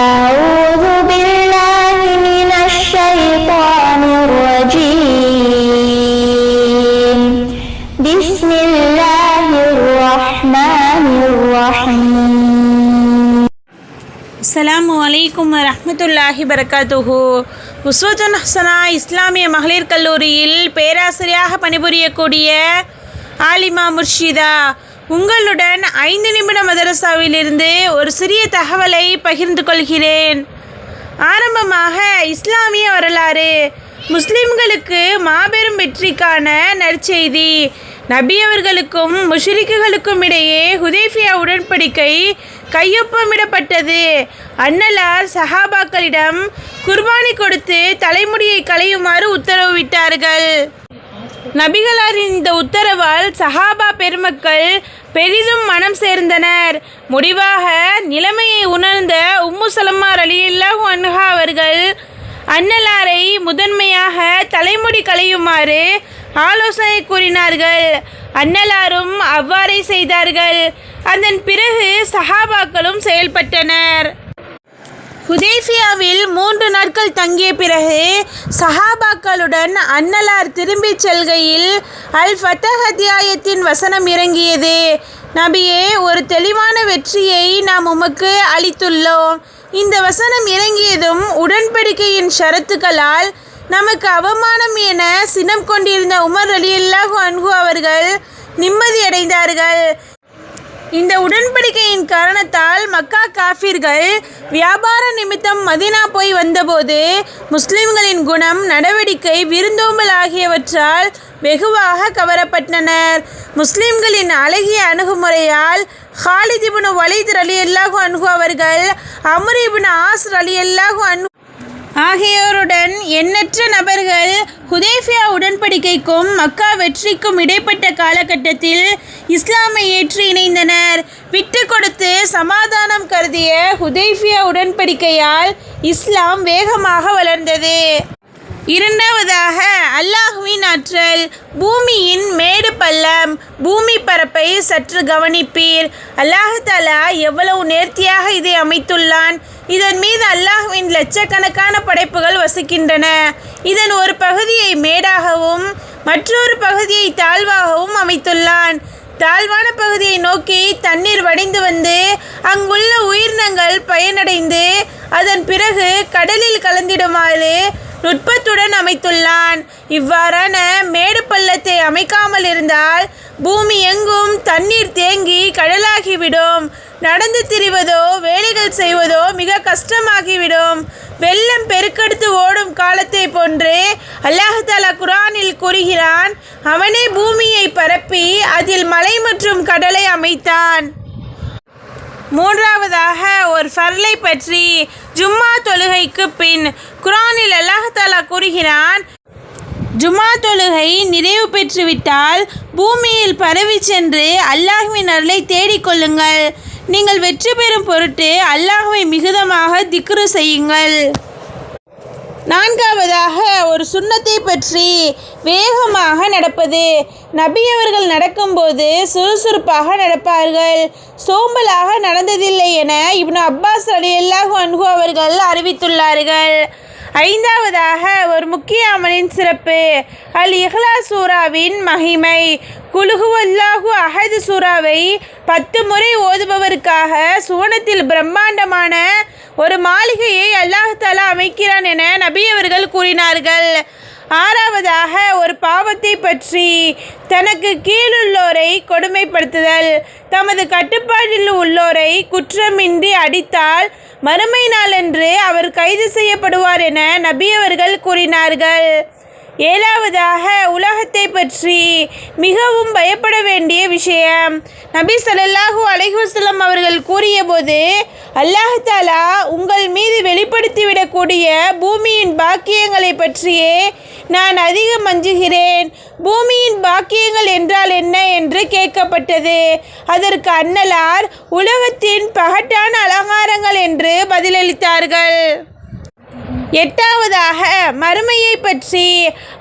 أعوذ بالله من الشيطان الرجيم بسم الله الرحمن الرحيم அஸ்ஸலாமு அலைக்கும் வரஹ்மத்துல்லாஹி பரகாத்துஹு உஸ்வத்துன் ஹசனா இஸ்லாமிய மகளிர் கல்லூரியில் பேராசிரியராக பணிபுரியக்கூடிய ஆலிமா முர்ஷிதா உங்களுடன் ஐந்து நிமிட மதரசாவிலிருந்து ஒரு சிறிய தகவலை பகிர்ந்து கொள்கிறேன். ஆரம்பமாக இஸ்லாமிய வரலாறு முஸ்லிம்களுக்கு மாபெரும் வெற்றிக்கான நற்செய்தி நபி அவர்களுக்கும் முஷ்ரிக்குகளுக்கும் இடையே ஹுதேஃபியா உடன்படிக்கை கையொப்பமிடப்பட்டது. அன்னலார் சஹாபாக்களிடம் குர்பானி கொடுத்து தலைமுடியை களையுமாறு உத்தரவிட்டார்கள் நபிகளாரின் இந்த உத்தரவால் சஹாபா பெருமக்கள் பெரிதும் மனம் சேர்ந்தனர். முடிவாக நிலைமையை உணர்ந்த உம்மு சலமா ரலியல்லாஹு அன்ஹா அவர்கள் அன்னலாரை முதன்மையாக தலைமுடி களையுமாறு ஆலோசனை கூறினார்கள். அன்னலாரும் அவ்வாறே செய்தார்கள். அதன் பிறகு சஹாபாக்களும் செயல்பட்டனர். ஹுதேஃபியாவில் மூன்று நாட்கள் தங்கிய பிறகு சஹாபாக்களுடன் அன்னலார் திரும்பிச் செல்கையில் அல் ஃபத்தஹ் அத்தியாயத்தின் வசனம் இறங்கியது. நபியே ஒரு தெளிவான வெற்றியை நாம் உமக்கு அளித்துள்ளோம். இந்த வசனம் இறங்கியதும் உடன்படிக்கையின் ஷரத்துக்களால் நமக்கு அவமானம் என சினம் கொண்டிருந்த உமர் அலியல்லாஹு அன்ஹு அவர்கள் நிம்மதியடைந்தார்கள். இந்த உடன்படிக்கையின் காரணத்தால் மக்கா காஃபிர்கள் வியாபார நிமித்தம் மதினா போய் வந்தபோது முஸ்லிம்களின் குணம் நடவடிக்கை விருந்தோம்பல் ஆகியவற்றால் வெகுவாக கவரப்பட்டனர். முஸ்லிம்களின் அழகிய அணுகுமுறையால் ஹாலித் இப்னு வலீத் அலி அல்லாஹு அன்ஹு அவர்கள் அம்ர் இப்னு ஆஸ் அலி அல்லாஹு அன் ஆகியோருடன் எண்ணற்ற நபர்கள் ஹுதைஃபியா உடன்படிக்கைக்கும் மக்கா வெற்றிக்கும் இடைப்பட்ட காலகட்டத்தில் இஸ்லாமை ஏற்று இணைந்தனர். விட்டு கொடுத்து சமாதானம் கருதிய ஹுதைஃபியா உடன்படிக்கையால் இஸ்லாம் வேகமாக வளர்ந்தது. இரண்டாவதாக அல்லாஹுவின் ஆற்றல் பூமியின் மேடு பள்ளம் பூமி பரப்பை சற்று கவனிப்பீர். அல்லாஹாலா எவ்வளவு நேர்த்தியாக இதை அமைத்துள்ளான். இதன் மீது அல்லாஹுவின் லட்சக்கணக்கான படைப்புகள் வசிக்கின்றன. இதன் ஒரு பகுதியை மேடாகவும் மற்றொரு பகுதியை தாழ்வாகவும் அமைத்துள்ளான். தாழ்வான பகுதியை நோக்கி தண்ணீர் வடிந்து வந்து அங்குள்ள உயிரினங்கள் பயனடைந்து அதன் பிறகு கடலில் கலந்திடுமாறு நுட்பத்துடன் அமைத்துள்ளான். இவ்வாறான மேடு பள்ளத்தை அமைக்காமல் இருந்தால் பூமி எங்கும் தண்ணீர் தேங்கி கடலாகிவிடும். நடந்து திரிவதோ வேலைகள் செய்வதோ மிக கஷ்டமாகிவிடும். வெள்ளம் பெருக்கெடுத்து ஓடும் காலத்தை போன்று அல்லாஹாலா குரானில் கூறுகிறான் அவனே பூமியை பரப்பி அதில் மலை மற்றும் கடலை அமைத்தான். மூன்றாவதாக ஒரு ஃபர்லை பற்றி ஜும்மா தொழுகைக்கு பின் குரானில் அல்லாஹாலா கூறுகிறான் ஜும்மா தொழுகை நிறைவு பெற்றுவிட்டால் பூமியில் பரவி சென்று அல்லாஹுவின் அருளை தேடிக்கொள்ளுங்கள் நீங்கள் வெற்றி பெறும் பொருட்டு அல்லாஹுவை மிகுதமாக திக்ரு செய்யுங்கள். நான்காவதாக ஒரு சுண்ணத்தை பற்றி வேகமாக நடப்பது. நபி அவர்கள் நடக்கும்போது சுறுசுறுப்பாக நடப்பார்கள். சோம்பலாக நடந்ததில்லை என இப்னு அப்பாஸ் அலி அல்லாஹு அன்ஹு அவர்கள் அறிவித்துள்ளார்கள். ஐந்தாவதாக ஒரு முக்கிய அமலின் சிறப்பு. அல் இஹ்லா சூராவின் மகிமை. குலுகுவல்லாஹு அஹது சூராவை பத்து முறை ஓதுபவருக்காக சுவனத்தில் பிரம்மாண்டமான ஒரு மாளிகையை அல்லாஹாலா அமைக்கிறான் என நபி அவர்கள் கூறினார்கள். ஆறாவதாக ஒரு பாவத்தை பற்றி தனக்கு கீழுள்ளோரை கொடுமைப்படுத்துதல் தமது கட்டுப்பாட்டில் உள்ளோரை குற்றமின்றி அடித்தால் மறுமை நாளன்று அவர் கைது செய்யப்படுவார் என நபி அவர்கள் கூறினார்கள். ஏழாவதாக உலகத்தை பற்றி மிகவும் பயப்பட வேண்டிய விஷயம். நபி ஸல்லல்லாஹு அலைஹி அவர்கள் அவர்கள் கூறியபோது அல்லாஹாலா உங்கள் மீது வெளிப்படுத்திவிடக்கூடிய பூமியின் பாக்கியங்களை பற்றியே நான் அதிகம் அஞ்சுகிறேன். பூமியின் பாக்கியங்கள் என்றால் என்ன? என்று கேட்கப்பட்டது. அதற்கு அன்னலார் உலகத்தின் பகட்டான அலங்காரங்கள் என்று பதிலளித்தார்கள். எட்டாவதாக மறுமையை பற்றி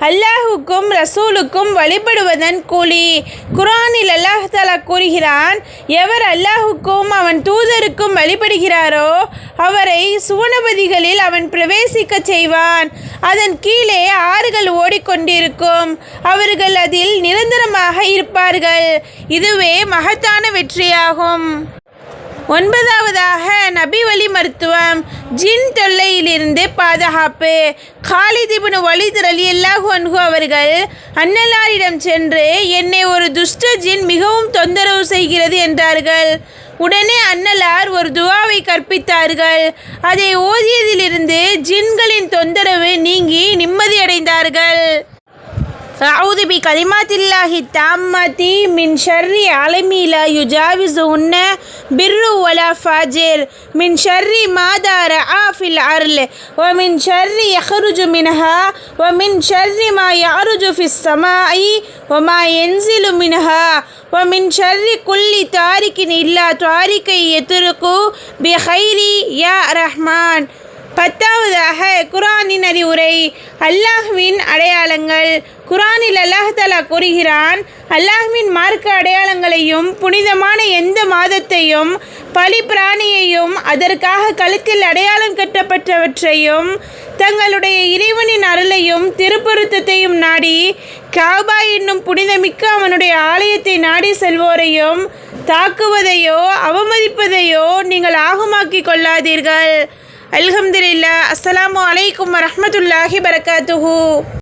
அல்லாஹுக்கும் ரசூலுக்கும் வழிபடுவதன் கூலி. குரானில் அல்லாஹ் தஆலா கூறுகிறான் எவர் அல்லாஹுக்கும் அவன் தூதருக்கும் வழிபடுகிறாரோ அவரை சுவனபதிகளில் அவன் பிரவேசிக்கச் செய்வான். அதன் கீழே ஆறுகள் ஓடிக்கொண்டிருக்கும். அவர்கள் அதில் நிரந்தரமாக இருப்பார்கள். இதுவே மகத்தான வெற்றியாகும். ஒன்பதாவதாக நபி வழி மருத்துவம். ஜின் தொல்லையிலிருந்து பாதுகாப்பு. காலிதிபுன் இப்னு வலித் ரலியல்லாஹு அன்ஹு அவர்கள் அன்னலாரிடம் சென்று என்னை ஒரு துஷ்ட ஜின் மிகவும் தொந்தரவு செய்கிறது என்றார்கள். உடனே அன்னலார் ஒரு துவாவை கற்பித்தார்கள். அதை ஓதியதிலிருந்து ஜின்களின் தொந்தரவு أعوذ بكلمات الله التامة من شر عالم لا يجاوزهن بر ولا فاجر. من شر ما دارع في العرل ومن شر يخرج منها ومن شر ما يعرج في السماء وما ينزل منها. ومن شر كل تارك إلا تارك يترك بخير يا رحمن. பத்தாவதாக குரானின் அறிவுரை அல்லாஹ்வின் அடையாளங்கள். குரானில் அல்லாஹ் கூறுகிறான் அல்லாஹ்வின் மார்க்க அடையாளங்களையும் புனிதமான எந்த மாதத்தையும் பலி பிராணியையும் அதற்காக கழுத்தில் அடையாளம் கட்டப்பட்டவற்றையும் தங்களுடைய இறைவனின் அருளையும் திருப்பொருத்தத்தையும் நாடி காபா என்னும் புனிதமிக்க அவனுடைய ஆலயத்தை நாடி செல்வோரையும் தாக்குவதையோ அவமதிப்பதையோ நீங்கள் ஆகுமாக்கிக் கொள்ளாதீர்கள். அல்ஹம்துலில்லா அஸ்லாம் வலைக்கம் வரமத்துல்லாஹி பரக்காத்துஹு